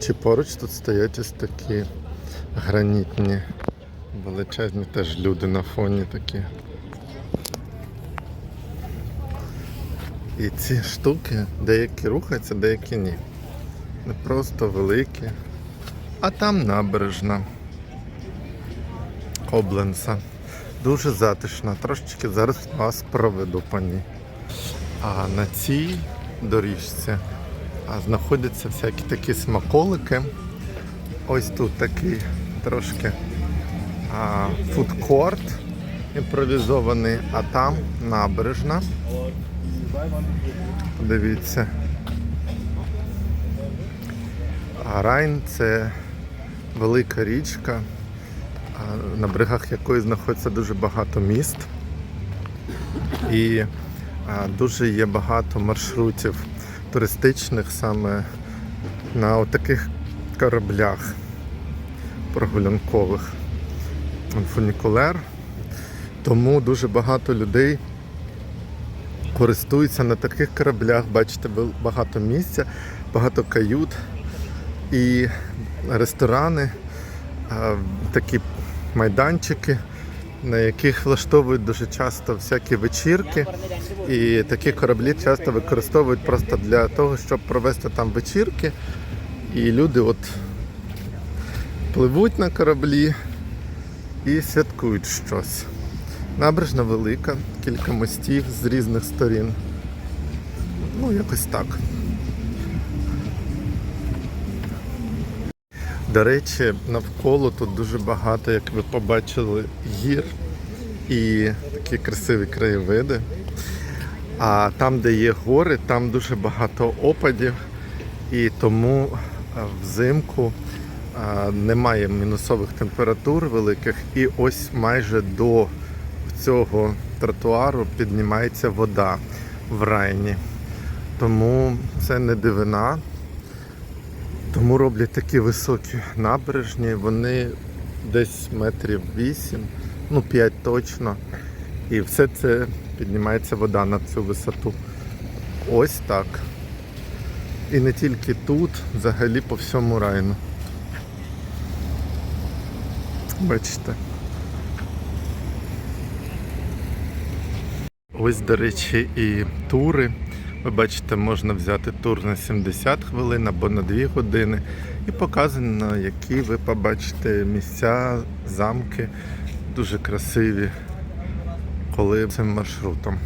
Чи поруч тут стоять ось такі гранітні, величезні теж люди на фоні такі. І ці штуки деякі рухаються, деякі ні. Не просто великі. А там набережна Кобленса. Дуже затишна. Трошечки зараз вас проведу по ній. А на цій доріжці знаходяться всякі такі смаколики. Ось тут такий трошки а, фудкорт імпровізований, а там набережна. Дивіться. А Райн це велика річка, на берегах якої знаходиться дуже багато міст. І дуже є багато маршрутів туристичних саме на таких кораблях прогулянкових. Фунікулер. Тому дуже багато людей користуються на таких кораблях. Бачите, багато місця, багато кают і ресторани, такі майданчики, на яких влаштовують дуже часто всякі вечірки. І такі кораблі часто використовують просто для того, щоб провести там вечірки. І люди от пливуть на кораблі і святкують щось. Набережна велика, кілька мостів з різних сторін. Ну, якось так. До речі, навколо тут дуже багато, як ви побачили, гір і такі красиві краєвиди. А там, де є гори, там дуже багато опадів, і тому взимку немає мінусових температур великих, і ось майже до цього тротуару піднімається вода в райні. Тому це не дивина. Тому роблять такі високі набережні, вони десь метрів 8, ну 5 точно. І все це піднімається вода на цю висоту. Ось так. І не тільки тут, взагалі по всьому райну. Бачите. Ось, до речі, і тури. Ви бачите, можна взяти тур на 70 хвилин або на 2 години. І показано, які ви побачите місця, замки дуже красиві, коли цим маршрутом.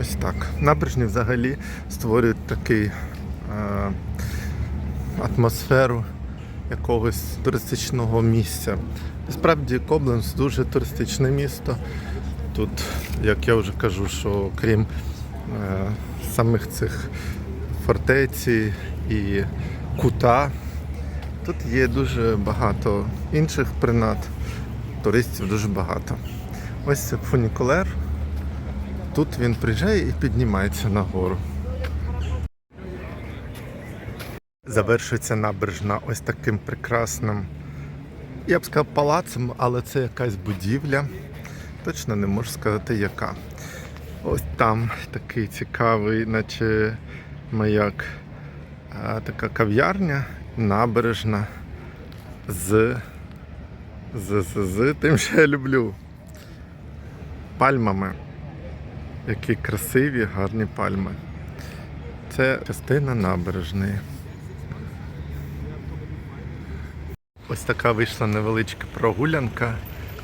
Ось так. Набережні взагалі створюють такий е, атмосферу якогось туристичного місця. Насправді Кобленц дуже туристичне місто. Тут, як я вже кажу, що крім самих цих фортеці і кута, тут є дуже багато інших принад, туристів дуже багато. Ось це фунікулер. Тут він приїжджає і піднімається нагору. Завершується набережна ось таким прекрасним, я б сказав, палацем, але це якась будівля. Точно не можу сказати яка. Ось там такий цікавий, наче маяк, така кав'ярня, набережна з, з, з, з тим, що я люблю. Пальмами. Які красиві, гарні пальми. Це частина набережної. Ось така вийшла невеличка прогулянка.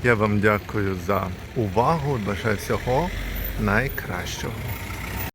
Я вам дякую за увагу. Бажаю всього найкращого.